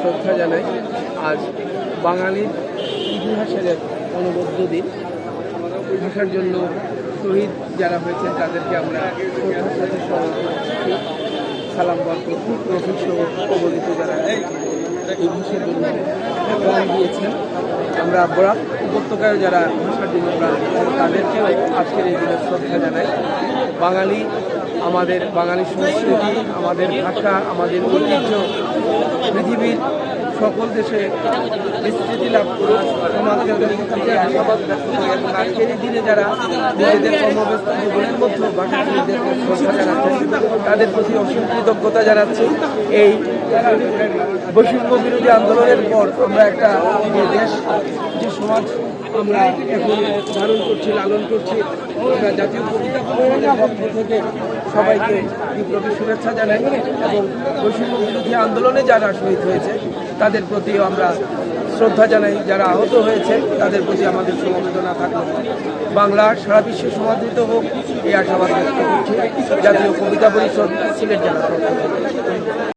শ্রদ্ধা জানাই। আজ বাঙালির ইতিহাসের এক অনবদ্য দিন। ভাষার জন্য শহীদ যারা হয়েছেন, তাদেরকে আমরা শ্রদ্ধার সাথে স্মরণ করছি। সালাম বরকত রফিক সহ অবহিত যারা এই ভাষার জন্য প্রাণ দিয়েছেন। আমরা বরাক উপত্যকায় যারা ভাষার জন্য প্রাণ দিয়েছেন, তাদেরকেও আজকের এই দিনে শ্রদ্ধা জানাই। বাঙালি আমাদের বাঙালি সংস্কৃতি, আমাদের ভাষা, আমাদের ঐতিহ্য, পৃথিবীর সকল দেশে বিস্তৃতি লাভ করে এবং আজকের এই দিনে যারা নিজেদের কর্মব্যস্ত জীবনের মধ্যে ভাষা শহীদদেরকে শ্রদ্ধা জানাচ্ছেন, তাদের প্রতি অসীম কৃতজ্ঞতা জানাচ্ছি। এই বৈষম্য বিরোধী আন্দোলনের পর আমরা একটা দেশ, যে সমাজ আমরা এখন ধারণ করছি, লালন করছি, আমরা জাতীয় কবিতা থেকে সবাইকে বিপ্লবী শুভেচ্ছা জানাই এবং বৈষম্য বিরোধী আন্দোলনে যারা শহীদ হয়েছে, তাদের প্রতিও আমরা শ্রদ্ধা জানাই। যারা আহত হয়েছে, তাদের প্রতি আমাদের সমবেদনা থাকল। বাংলা, সারা বিশ্বে সমাদৃত হোক, এই আশাবাদ ব্যক্ত করছি। জাতীয় কবিতা পরিষদ, সিলেট থেকে।